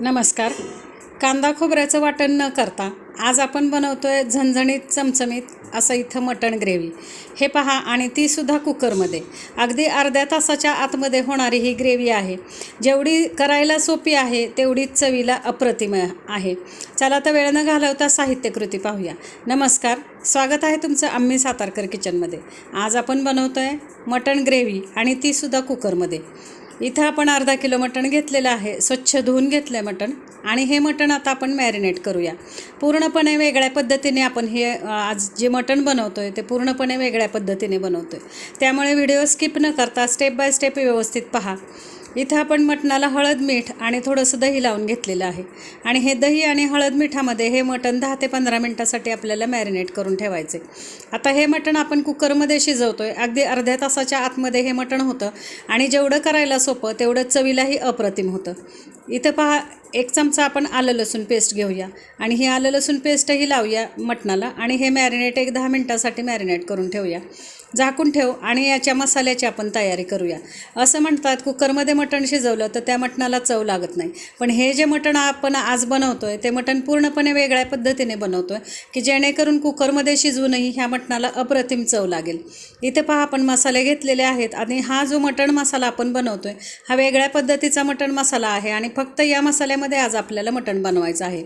नमस्कार. कांदा खोबऱ्याचं वाटण न करता आज आपण बनवतो आहे झणझणीत चमचमीत असं इथं मटण ग्रेव्ही. हे पहा आणि तीसुद्धा कुकरमध्ये. अगदी अर्ध्या तासाच्या आतमध्ये होणारी ही ग्रेव्ही आहे. जेवढी करायला सोपी आहे तेवढी चवीला अप्रतिम आहे. चला तर वेळ न घालवता साहित्यकृती पाहूया. नमस्कार. स्वागत आहे तुमचं आम्ही सातारकर किचनमध्ये. आज आपण बनवतो आहे मटण ग्रेव्ही आणि तीसुद्धा कुकरमध्ये. इथं आपण अर्धा किलो मटण घेतलेलं आहे. स्वच्छ धुवून घेतलं आहे मटण. आणि हे मटण आता आपण मॅरिनेट करूया. पूर्णपणे वेगळ्या पद्धतीने आपण हे आज जे मटण बनवतो आहे ते पूर्णपणे वेगळ्या पद्धतीने बनवतो आहे त्यामुळे व्हिडिओ स्किप न करता स्टेप बाय स्टेप व्यवस्थित पहा. इथं आपण मटणाला हळद मीठ आणि थोडंसं दही लावून घेतलेलं आहे. आणि हे दही आणि हळद मिठामध्ये हे मटण दहा ते पंधरा मिनटासाठी आपल्याला मॅरिनेट करून ठेवायचे. आता हे मटण आपण कुकरमध्ये शिजवतो आहे अगदी अर्ध्या तासाच्या आतमध्ये हे मटण होतं. आणि जेवढं करायला सोपं तेवढं चवीलाही अप्रतिम होतं. इथं पहा एक चमचा आपण आलं लसूण पेस्ट घेऊया. आणि ही आलं लसूण पेस्टही लावूया मटणाला. आणि हे मॅरिनेट एक दहा मिनटासाठी मॅरिनेट करून ठेवूया. झाकून ठेव आणि याच्या मसाल्याची आपण तयारी करूया. असं म्हणतात कुकरमध्ये मटण शिजवलं तर त्या मटणाला चव लागत नाही. पण हे जे मटण आपण आज बनवतो आहे ते मटण पूर्णपणे वेगळ्या पद्धतीने बनवतो आहे की जेणेकरून कुकरमध्ये शिजवूनही ह्या मटणाला अप्रतिम चव लागेल. इथे पहा आपण मसाले घेतलेले आहेत आणि हा जो मटण मसाला आपण बनवतो आहे हा वेगळ्या पद्धतीचा मटण मसाला आहे आणि फक्त या मसाल्यामध्ये आज आपल्याला मटण बनवायचं आहे.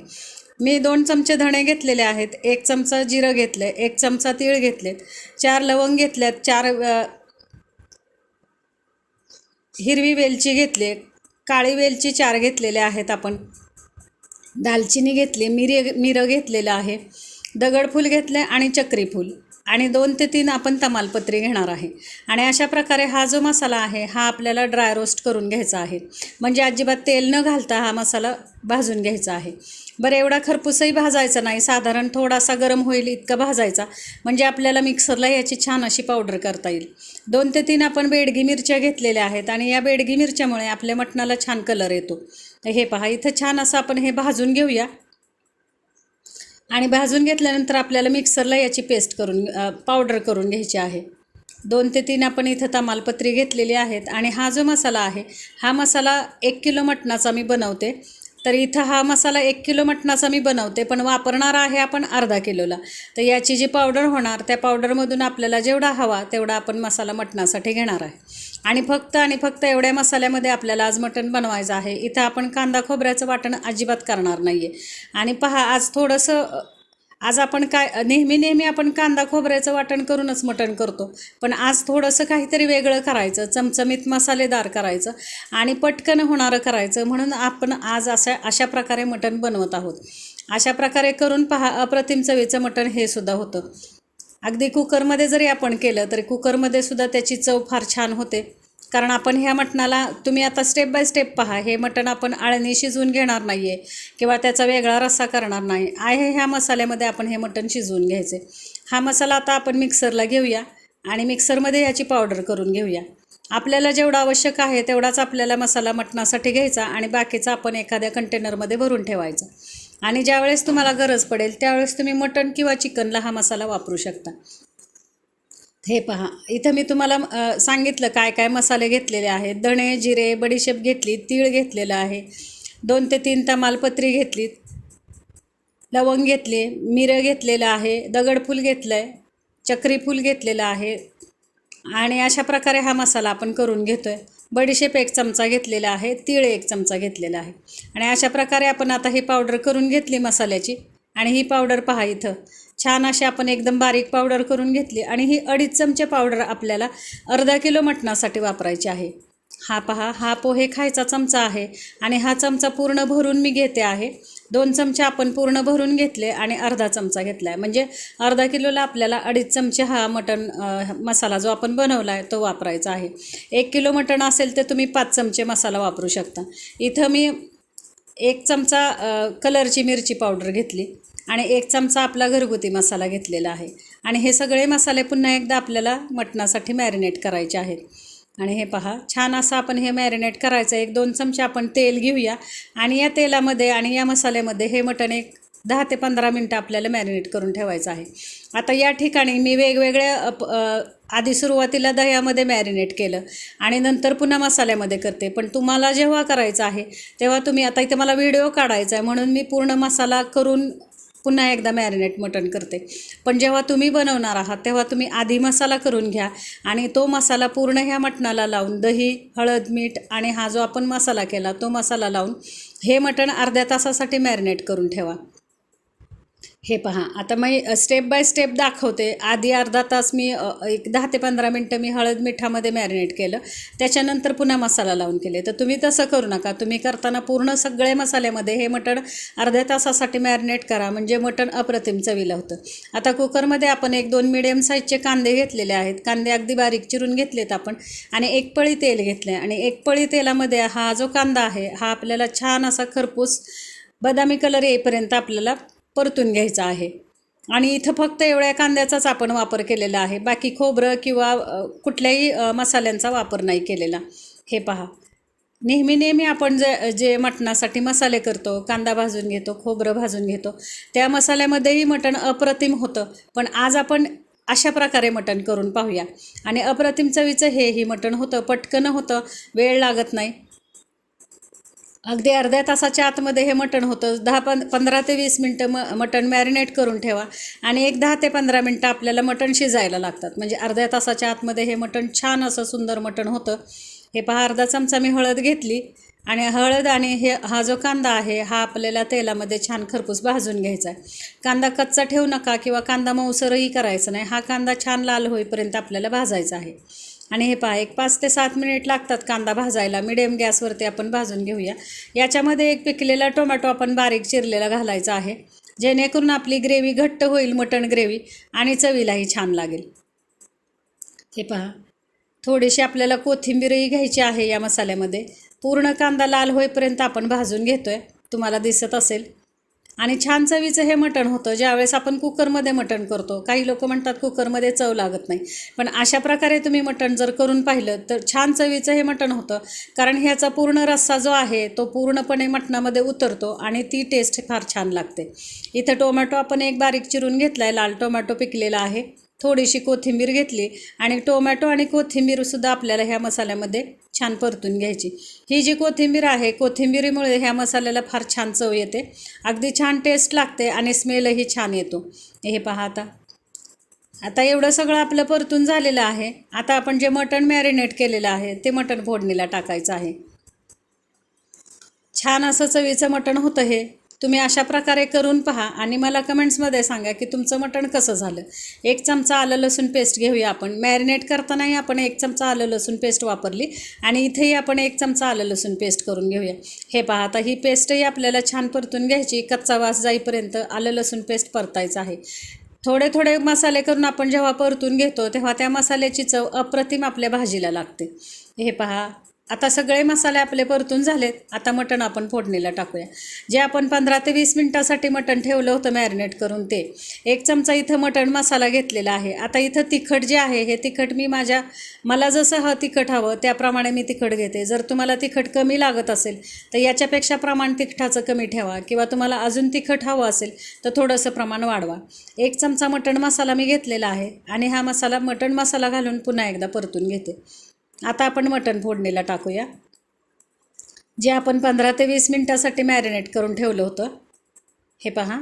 मी दोन चमचे धणे घेतलेले आहेत. एक चमचा जिरं घेतलं आहे एक चमचा तीळ घेतलेत. चार लवंग घेतल्यात चार हिरवी वेलची घेतली काळी वेलची चार घेतलेले आहेत आपण. दालचिनी घेतली मिरी मिरं घेतलेलं आहे दगडफूल घेतले आणि चक्रीफूल. आणि दोन ते तीन आपण तमालपत्री घेणार आहे. आणि अशा प्रकारे हा जो मसाला आहे हा आपल्याला ड्राय रोस्ट करून घ्यायचा आहे. म्हणजे अजिबात तेल न घालता हा मसाला भाजून घ्यायचा आहे. बरं एवढा खरपूसही भाजायचा नाही. साधारण थोडासा गरम होईल इतका भाजायचा. म्हणजे आपल्याला मिक्सरला याची छान अशी पावडर करता येईल. दोन ते तीन आपण बेडगी मिरच्या घेतलेल्या आहेत आणि या बेडगी मिरच्यामुळे आपल्या मटणाला छान कलर येतो. तर हे पहा इथं छान असं आपण हे भाजून घेऊया. आणि भाजून घेतल्यानंतर आपल्याला मिक्सरला याची पेस्ट करून पावडर करून घ्यायची आहे. दोन ते तीन आपण इथं तमालपत्री घेतलेली आहेत आणि हा जो मसाला आहे हा मसाला एक किलो मटणाचा मी बनवते. तर इथं हा मसाला एक किलो मटणाचा मी बनवते पण वापरणार आहे आपण अर्धा किलोला. तर याची जी पावडर होणार त्या पावडरमधून आपल्याला जेवढा हवा तेवढा आपण मसाला मटणासाठी घेणार आहे. आणि फक्त आणि फक्त एवढ्या मसाल्यामध्ये आपल्याला आज मटण बनवायचं आहे. इथं आपण कांदा खोबऱ्याचं वाटण अजिबात करणार नाही आहे आणि पहा आज थोडंसं आज आपण काय नेहमी नेहमी आपण कांदा खोबऱ्याचं वाटण करूनच मटण करतो. पण आज थोडंसं काहीतरी वेगळं करायचं चमचमीत मसालेदार करायचं आणि पटकन होणारं करायचं. म्हणून आपण आज अशा अशा प्रकारे मटण बनवत आहोत. अशा प्रकारे करून पहा अप्रतिम चवीचं मटण हे सुद्धा होतं. अगदी कुकरमध्ये जरी आपण केलं तरी कुकरमध्ये सुद्धा त्याची चव फार छान होते. कारण आपण ह्या मटणाला तुम्ही आता स्टेप बाय स्टेप पहा हे मटण आपण आळणी शिजवून घेणार नाही आहे किंवा त्याचा वेगळा रस्सा करणार नाही. आहे ह्या मसाल्यामध्ये आपण हे मटण शिजवून घ्यायचे. हा मसाला आता आपण मिक्सरला घेऊया आणि मिक्सरमध्ये ह्याची पावडर करून घेऊया. आपल्याला जेवढा आवश्यक आहे तेवढाच आपल्याला मसाला मटणासाठी घ्यायचा आणि बाकीचा आपण एखाद्या कंटेनरमध्ये भरून ठेवायचा. आणि ज्यावेळेस तुम्हाला गरज पडेल त्यावेळेस तुम्ही मटण किंवा चिकनला हा मसाला वापरू शकता. हे पहा इथं मी तुम्हाला सांगितलं काय काय मसाले घेतलेले आहेत. दणे जिरे बडीशेप घेतली तीळ घेतलेलं आहे. दोन ते तीन तमालपत्री घेतलीत लवंग घेतली मिरं घेतलेलं आहे दगडफूल घेतलं आहे चक्रीफूल घेतलेलं आहे. आणि अशा प्रकारे हा मसाला आपण करून घेतो आहे बडीशेप एक चमचा घेतलेला आहे तीळ एक चमचा घेतलेला आहे. आणि अशा प्रकारे आपण आता ही पावडर करून घेतली मसाल्याची. आणि ही पावडर पहा इथं. छान अशी आपण एकदम बारीक पावडर करून घेतली. आणि ही अडीच चमचे पावडर आपल्याला अर्धा किलो मटणासाठी वापरायची आहे. हा पहा हा पोहे खायचा चमचा आहे. आणि हा चमचा पूर्ण भरून मी घेते आहे. दोन चमचे आपण पूर्ण भरून घेतले आणि अर्धा चमचा घेतला आहे म्हणजे अर्धा किलोला आपल्याला अडीच चमचे हा मटण मसाला जो आपण बनवला आहे तो वापरायचा आहे. एक किलो मटण असेल तर तुम्ही पाच चमचे मसाला वापरू शकता. इथं मी एक चमचा कलरची मिरची पावडर घेतली आणि एक चमचा आपला घरगुती मसाला घेतलेला आहे. आणि हे सगळे मसाले पुन्हा एकदा आपल्याला मटणासाठी मॅरिनेट करायचे आहेत. आणि हे पहा छान असं आपण हे मॅरिनेट करायचं. एक दोन चमचे आपण तेल घेऊया. आणि या तेलामध्ये आणि या मसाल्यामध्ये हे मटण एक दहा ते पंधरा मिनटं आपल्याला मॅरिनेट करून ठेवायचं आहे. आता या ठिकाणी मी वेगवेगळ्या आधी सुरुवातीला दह्यामध्ये मॅरिनेट केलं आणि नंतर पुन्हा मसाल्यामध्ये करते. पण तुम्हाला जेव्हा करायचं आहे तेव्हा तुम्ही आता इथे मला व्हिडिओ काढायचा आहे. म्हणून मी पूर्ण मसाला करून पुन्हा एकदा मॅरिनेट मटण करते. पण जेव्हा तुम्ही बनवणार आहात तेव्हा तुम्ही आधी मसाला करून घ्या आणि तो मसाला पूर्ण ह्या मटणाला लावून दही हळद मीठ आणि हा जो आपण मसाला केला तो मसाला लावून हे मटण अर्ध्या तासासाठी मॅरिनेट करून ठेवा. हे पहा आता मी स्टेप बाय स्टेप दाखवते. आधी अर्धा तास मी एक दहा ते पंधरा मिनटं मी हळद मिठामध्ये मॅरिनेट केलं. त्याच्यानंतर पुन्हा मसाला लावून केले. तर तुम्ही तसं करू नका. तुम्ही करताना पूर्ण सगळे मसाल्यामध्ये हे मटण अर्ध्या तासासाठी मॅरिनेट करा. म्हणजे मटण अप्रतिम चवीला होतं. आता कुकरमध्ये आपण एक दोन मिडियम साईजचे कांदे घेतलेले आहेत. कांदे अगदी बारीक चिरून घेतलेत आपण. आणि एक पळी तेल घेतलं आणि एक पळी तेलामध्ये हा जो कांदा आहे हा आपल्याला छान असा खरपूस बदामी कलर येईपर्यंत आपल्याला परतून घ्यायचा आहे. आणि इथं फक्त एवढ्या कांद्याचाच आपण वापर केलेला आहे. बाकी खोबरं किंवा कुठल्याही मसाल्यांचा वापर नाही केलेला. हे पहा. नेहमी नेहमी आपण जे जे मटणासाठी मसाले करतो कांदा भाजून घेतो खोबरं भाजून घेतो त्या मसाल्यामध्येही मटण अप्रतिम होतं. पण आज आपण अशा प्रकारे मटण करून पाहूया. आणि अप्रतिम चवीचं हे ही मटण होतं पटकन होतं वेळ लागत नाही. अगदी अर्ध्या तासाच्या आतमध्ये हे मटण होतं. दहा पं पंधरा ते वीस मिनटं म मटण मॅरिनेट करून ठेवा. आणि एक दहा ते पंधरा मिनटं आपल्याला मटण शिजायला लागतात. म्हणजे अर्ध्या तासाच्या आतमध्ये हे मटण छान असं सुंदर मटण होतं. हे पहा अर्धा चमचा मी हळद घेतली. आणि हळद आणि हे हा जो कांदा आहे हा आपल्याला तेलामध्ये छान खरपूस भाजून घ्यायचा आहे. कांदा कच्चा ठेवू नका किंवा कांदा मऊसरही करायचा नाही. हा कांदा छान लाल होईपर्यंत आपल्याला भाजायचा आहे. आणि हे पहा एक पाच ते सात मिनिट लागतात कांदा भाजायला. मिडियम गॅसवरती आपण भाजून घेऊया. याच्यामध्ये एक पिकलेला टोमॅटो आपण बारीक चिरलेला घालायचा आहे. जेणेकरून आपली ग्रेव्ही घट्ट होईल मटण ग्रेव्ही आणि चवीलाही छान लागेल. हे पहा थोडीशी आपल्याला कोथिंबीरही घ्यायची आहे या मसाल्यामध्ये. पूर्ण कांदा लाल होईपर्यंत आपण भाजून घेतो आहे तुम्हाला दिसत असेल. आणि छान चवीचं हे मटण होतं ज्यावेळेस आपण कुकरमध्ये मटण करतो. काही लोक म्हणतात कुकरमध्ये चव लागत नाही. पण अशा प्रकारे तुम्ही मटण जर करून पाहिलं तर छान चवीचं हे मटण होतं. कारण ह्याचा पूर्ण रस्सा जो आहे तो पूर्णपणे मटणामध्ये उतरतो आणि ती टेस्ट फार छान लागते. इथं टोमॅटो आपण एक बारीक चिरून घेतला आहे लाल टोमॅटो पिकलेला आहे. थोडीशी कोथिंबीर घेतली आणि टोमॅटो आणि कोथिंबीरसुद्धा आपल्याला ह्या मसाल्यामध्ये छान परतून घ्यायची. ही जी कोथिंबीर आहे कोथिंबीरीमुळे ह्या मसाल्याला फार छान चव येते. अगदी छान टेस्ट लागते आणि स्मेलही छान येतो. हे पहा आता. आता एवढं सगळं आपलं परतून झालेलं आहे. आता आपण जे मटण मॅरिनेट केलेलं आहे ते मटण फोडणीला टाकायचं आहे. छान असं चवीचं मटण होतं हे. तुम्ही अशा प्रकारे करून पहा आणि मला कमेंट्समध्ये सांगा की तुमचं मटण कसं झालं. एक चमचा आलं लसूण पेस्ट घेऊया आपण. मॅरिनेट करतानाही आपण एक चमचा आलं लसूण पेस्ट वापरली आणि इथेही आपण एक चमचा आलं लसूण पेस्ट करून घेऊया. हे पहा आता ही पेस्टही आपल्याला छान परतून घ्यायची. कच्चा वास जाईपर्यंत आलं लसूण पेस्ट परतायचं आहे. थोडे थोडे मसाले करून आपण जेव्हा परतून घेतो तेव्हा त्या मसाल्याची चव अप्रतिम आपल्या भाजीला लागते. हे पहा आता सगळे मसाले आपले परतून झालेत. आता मटण आपण फोडणीला टाकूया. जे आपण पंधरा ते वीस मिनटासाठी मटण ठेवलं होतं मॅरिनेट करून ते. एक चमचा इथं मटण मसाला घेतलेला आहे. आता इथं तिखट जे आहे हे तिखट मी माझ्या मला जसं हं तिखट हवं त्याप्रमाणे मी तिखट घेते. जर तुम्हाला तिखट कमी लागत असेल तर याच्यापेक्षा प्रमाण तिखटाचं कमी ठेवा. किंवा तुम्हाला अजून तिखट हवं असेल तर थोडंसं प्रमाण वाढवा. एक चमचा मटण मसाला मी घेतलेला आहे. आणि हा मसाला मटण मसाला घालून पुन्हा एकदा परतून घेते. आता आपण मटण फोडणीला टाकूया. जे आपण पंधरा ते वीस मिनटासाठी मॅरिनेट करून ठेवलं होतं हे पहा.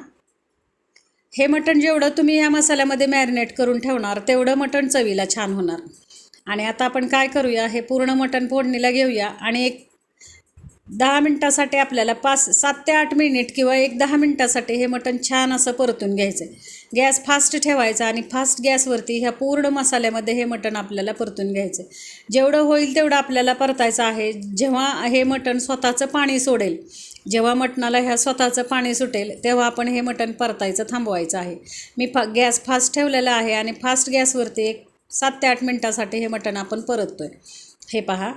हे मटण जेवढं तुम्ही या मसाल्यामध्ये मॅरिनेट करून ठेवणार तेवढं मटण चवीला छान होणार. आणि आता आपण काय करूया हे पूर्ण मटण फोडणीला घेऊया आणि एक दहा मिनटासाठी आपल्याला पाच सात ते आठ मिनिट किंवा एक दहा मिनटासाठी हे मटण छान असं परतून घ्यायचं आहे गॅस फास्ट ठेवायचा आणि फास्ट गॅसवरती ह्या पूर्ण मसाल्यामध्ये हे मटण आपल्याला परतून घ्यायचं. आहे जेवढं होईल तेवढं आपल्याला परतायचं आहे. जेव्हा हे मटण स्वतःचं पाणी सोडेल जेव्हा मटणाला ह्या स्वतःचं पाणी सुटेल तेव्हा आपण हे मटण परतायचं थांबवायचं आहे. मी फा गॅस फास्ट ठेवलेला आहे आणि फास्ट गॅसवरती एक सात ते आठ मिनटासाठी हे मटण आपण परततो आहे हे पहा.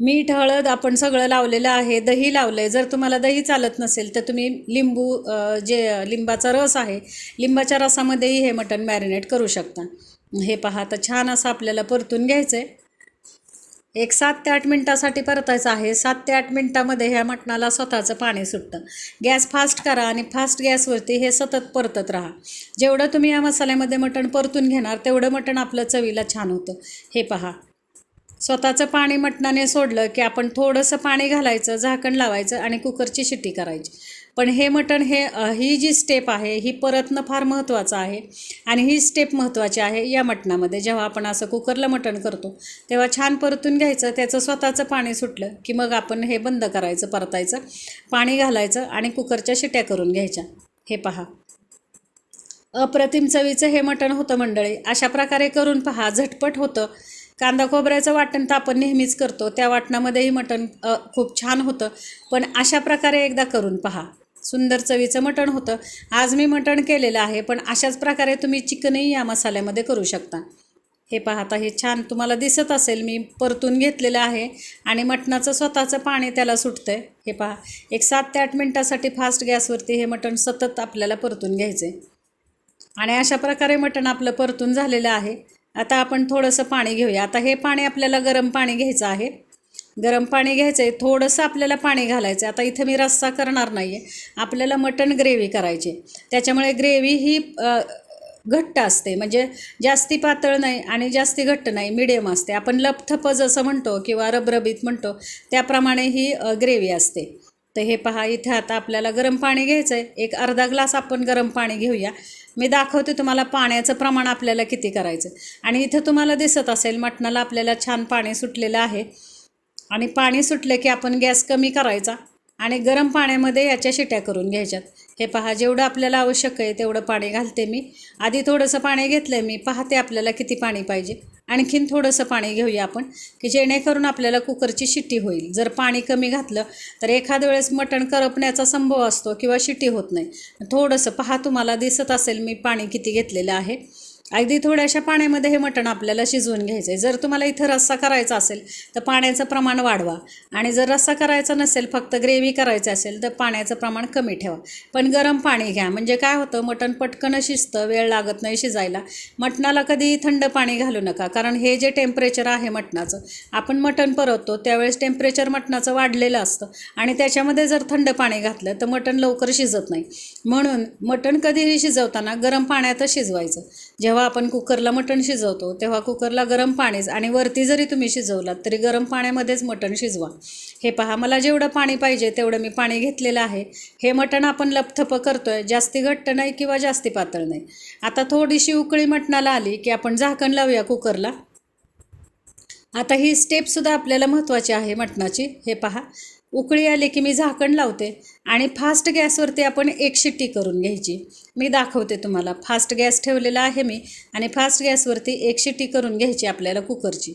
मीठ हळद आपण सगळं लावलेलं आहे. दही लावलं आहे जर तुम्हाला दही चालत नसेल तर तुम्ही लिंबू जे लिंबाचा रस आहे लिंबाच्या रसामध्येही हे मटण मॅरिनेट करू शकता. हे पहा तर छान असं आपल्याला परतून घ्यायचं आहे एक सात ते आठ मिनटासाठी परतायचं आहे. सात ते आठ मिनटामध्ये ह्या मटणाला स्वतःचं पाणी सुटतं. गॅस फास्ट करा आणि फास्ट गॅसवरती हे सतत परतत राहा. जेवढं तुम्ही या मसाल्यामध्ये मटण परतून घेणार तेवढं मटण आपलं चवीला छान होतं. हे पहा. स्वतःचं पाणी मटणाने सोडलं की आपण थोडंसं पाणी घालायचं झाकण लावायचं आणि कुकरची शिट्टी करायची. पण हे मटण हे ही जी स्टेप आहे ही परतणं फार महत्त्वाचं आहे आणि ही स्टेप महत्त्वाची आहे या मटणामध्ये. जेव्हा आपण असं कुकरला मटण करतो तेव्हा छान परतून घ्यायचं त्याचं स्वतःचं पाणी सुटलं की मग आपण हे बंद करायचं परतायचं पाणी घालायचं आणि कुकरच्या शिट्या करून घ्यायच्या. हे पहा. अप्रतिम चवीचं हे मटण होतं मंडळी. अशा प्रकारे करून पहा. झटपट होतं. कांदा खोबऱ्याचं वाटण तर आपण नेहमीच करतो. त्या वाटणामध्येही मटण खूप छान होतं. पण अशा प्रकारे एकदा करून पहा. सुंदर चवीचं मटण होतं. आज मी मटण केलेलं आहे पण अशाच प्रकारे तुम्ही चिकनही या मसाल्यामध्ये करू शकता. हे पाहता हे छान तुम्हाला दिसत असेल. मी परतून घेतलेलं आहे आणि मटणाचं स्वतःचं पाणी त्याला सुटतं आहे हे पहा एक सात ते आठ मिनटासाठी फास्ट गॅसवरती हे मटण सतत आपल्याला परतून घ्यायचं आहे आणि अशा प्रकारे मटण आपलं परतून झालेलं आहे. आता आपण थोडंसं पाणी घेऊया. आता हे पाणी आपल्याला गरम पाणी घ्यायचं आहे. गरम पाणी घ्यायचं आहे थोडंसं आपल्याला पाणी घालायचं आहे आता इथं मी रस्सा करणार नाही आहे आपल्याला मटण ग्रेव्ही करायची आहे. त्याच्यामुळे ग्रेव्ही ही घट्ट असते. म्हणजे जास्ती पातळ नाही आणि जास्ती घट्ट नाही. मिडियम असते. आपण लपथप जसं म्हणतो किंवा रबरबीत म्हणतो. त्याप्रमाणे ही ग्रेव्ही असते. तर हे पहा इथे आता आपल्याला गरम पाणी घ्यायचं आहे एक अर्धा ग्लास आपण गरम पाणी घेऊया. मी दाखवते तुम्हाला पाण्याचं प्रमाण आपल्याला किती करायचं आणि इथं तुम्हाला दिसत असेल मटणाला आपल्याला छान पाणी सुटलेलं आहे. आणि पाणी सुटलं की आपण गॅस कमी करायचा आणि गरम पाण्यामध्ये याच्या शिट्या करून घ्यायच्यात. हे पहा जेवढं आपल्याला आवश्यक आहे तेवढं पाणी घालते मी. आधी थोडंसं पाणी घेतलं आहे मी पाहते आपल्याला किती पाणी पाहिजे. आणखीन थोडंसं पाणी घेऊया आपण की जेणेकरून आपल्याला कुकरची शिट्टी होईल. जर पाणी कमी घातलं तर एखाद्या वेळेस मटण करपण्याचा संभव असतो किंवा शिट्टी होत नाही. थोडंसं पहा तुम्हाला दिसत असेल मी पाणी किती घेतलेलं आहे. अगदी थोड्याशा पाण्यामध्ये हे मटण आपल्याला शिजवून घ्यायचं आहे जर तुम्हाला इथं रस्सा करायचा असेल तर पाण्याचं प्रमाण वाढवा. आणि जर रस्सा करायचा नसेल फक्त ग्रेव्ही करायचं असेल तर पाण्याचं प्रमाण कमी ठेवा. पण गरम पाणी घ्या. म्हणजे काय होतं मटण पटकन शिजतं वेळ लागत नाही शिजायला. मटणाला कधी थंड पाणी घालू नका. कारण हे जे टेम्परेचर आहे मटणाचं आपण मटण परततो त्यावेळेस टेम्परेचर मटणाचं वाढलेलं असतं. आणि त्याच्यामध्ये जर थंड पाणी घातलं तर मटण लवकर शिजत नाही. म्हणून मटण कधीही शिजवताना गरम पाण्यातच शिजवायचं. जेव्हा आपण कुकरला मटण शिजवतो तेव्हा कुकरला गरम पाणीच आणि वरती जरी तुम्ही शिजवलात तरी गरम पाण्यामध्येच मटण शिजवा. हे पहा मला जेवढं पाणी पाहिजे तेवढं मी पाणी घेतलेलं आहे. हे मटण आपण लपथप करतोय जास्ती घट्ट नाही किंवा जास्ती पातळ नाही. आता थोडीशी उकळी मटणाला आली की आपण झाकण लावूया कुकरला. आता ही स्टेपसुद्धा आपल्याला महत्त्वाची आहे मटणाची. हे पहा उकळी आली की मी झाकण लावते आणि फास्ट गॅसवरती आपण एक शिट्टी करून घ्यायची. मी दाखवते तुम्हाला. फास्ट गॅस ठेवलेला आहे मी आणि फास्ट गॅसवरती एक शिट्टी करून घ्यायची आपल्याला कुकरची.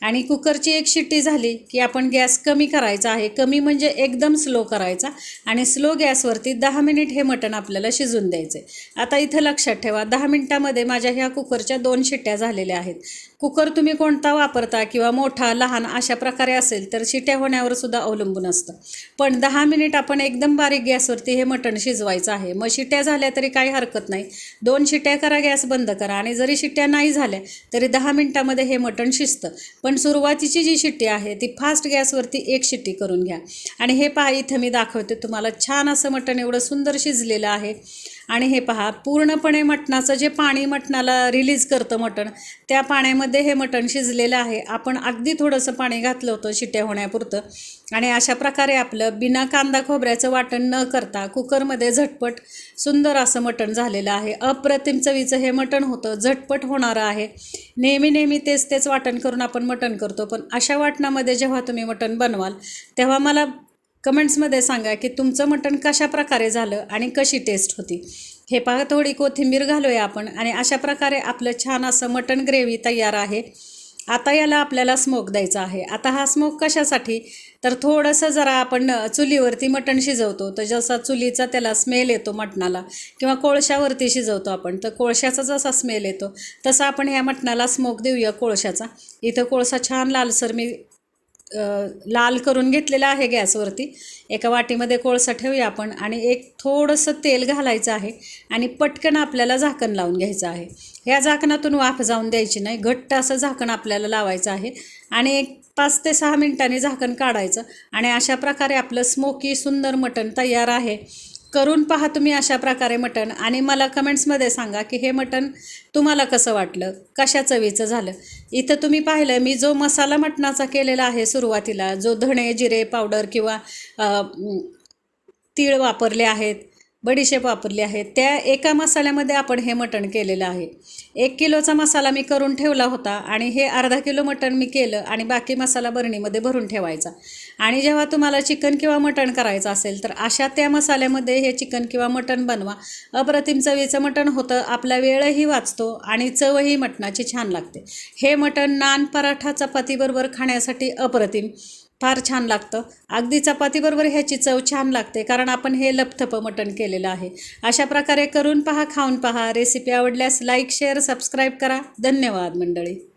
आणि कुकरची एक शिट्टी झाली की आपण गॅस कमी करायचा आहे. कमी म्हणजे एकदम स्लो करायचा आणि स्लो गॅसवरती दहा मिनिट हे मटण आपल्याला शिजून द्यायचे आता इथं लक्षात ठेवा. दहा मिनटामध्ये माझ्या ह्या कुकरच्या दोन शिट्ट्या झालेल्या आहेत. कुकर तुम्ही कोणता वापरता किंवा मोठा लहान अशा प्रकारे असेल तर शिट्या होण्यावर सुद्धा अवलंबून असतं. पण दहा मिनिट आपण एकदम बारीक गॅसवरती हे मटण शिजवायचं आहे. मग शिट्या झाल्या तरी काही हरकत नाही. दोन शिट्या करा गॅस बंद करा आणि जरी शिट्ट्या नाही झाल्या तरी दहा मिनिटामध्ये हे मटण शिजतं. पण सुरुवातीची जी शिट्टी आहे ती फास्ट गॅसवरती एक शिट्टी करून घ्या. आणि हे पहा इथं मी दाखवते. तुम्हाला छान असं मटण एवढं सुंदर शिजलेलं आहे. आणि हे पहा पूर्णपणे मटणाचं जे पाणी मटणाला रिलीज करतं मटण त्या पाण्यामध्ये हे मटण शिजलेलं आहे. आपण अगदी थोडंसं पाणी घातलं होतं शिट्या होण्यापुरतं. आणि अशा प्रकारे आपलं बिना कांदा खोबऱ्याचं वाटण न करता कुकरमध्ये झटपट सुंदर असं मटण झालेलं आहे. अप्रतिम चवीचं हे मटण होतं झटपट होणारं आहे. नेहमी नेहमी तेच तेच वाटण करून आपण मटण करतो. पण अशा वाटणामध्ये जेव्हा तुम्ही मटण बनवाल तेव्हा मला कमेंट्समध्ये सांगा की तुमचं मटण कशा प्रकारे झालं आणि कशी टेस्ट होती. हे पहा थोडी कोथिंबीर घालूया आपण आणि अशा प्रकारे आपलं छान असं मटण ग्रेव्ही तयार आहे. आता याला आपल्याला स्मोक द्यायचा आहे. आता हा स्मोक कशासाठी? तर थोडंसं जरा आपण चुलीवरती मटण शिजवतो. तर जसा चुलीचा त्याला स्मेल येतो मटणाला किंवा कोळशावरती शिजवतो आपण तर कोळशाचा जसा स्मेल येतो तसा आपण ह्या मटणाला स्मोक देऊया कोळशाचा. इथं कोळसा छान लालसर मी लाल करून घेतलेला आहे गॅसवरती. एका वाटीमध्ये कोळसा ठेवूया आपण आणि एक थोडंसं तेल घालायचं आहे आणि पटकन आपल्याला झाकण लावून घ्यायचं आहे. ह्या झाकणातून वाफ जाऊन द्यायची नाही घट्ट असं झाकण आपल्याला लावायचं आहे आणि एक पाच ते सहा मिनिटांनी झाकण काढायचं आणि अशा प्रकारे आपलं स्मोकी सुंदर मटण तयार आहे. करून पहा तुम्ही अशा प्रकारे मटण. आणि मला कमेंट्समध्ये सांगा की हे मटण तुम्हाला कसं वाटलं? कशा चवीचं झालं? इथं तुम्ही पाहिलं मी जो मसाला मटणाचा केलेला आहे सुरुवातीला जो धणे जिरे पावडर किंवा तीळ वापरले आहेत बडीशेप वापरली आहे. त्या एका मसाल्यामध्ये आपण हे मटण केलेलं आहे. एक किलोचा मसाला मी करून ठेवला होता आणि हे अर्धा किलो मटण मी केलं आणि बाकी मसाला बरणीमध्ये भरून ठेवायचा. आणि जेव्हा तुम्हाला चिकन किंवा मटण करायचं असेल तर अशा त्या मसाल्यामध्ये हे चिकन किंवा मटण बनवा. अप्रतिम चवीचं मटण होतं आपला वेळही वाचतो आणि चवही मटणाची छान लागते. हे मटण नान पराठा चपातीबरोबर खाण्यासाठी अप्रतिम. फार छान लागतं. अगदी चपातीबरोबर ह्याची चव छान लागते कारण आपण हे लपथपं मटण केलेलं आहे. अशा प्रकारे करून पहा खाऊन पहा. रेसिपी आवडल्यास लाईक शेअर सबस्क्राईब करा. धन्यवाद मंडळी.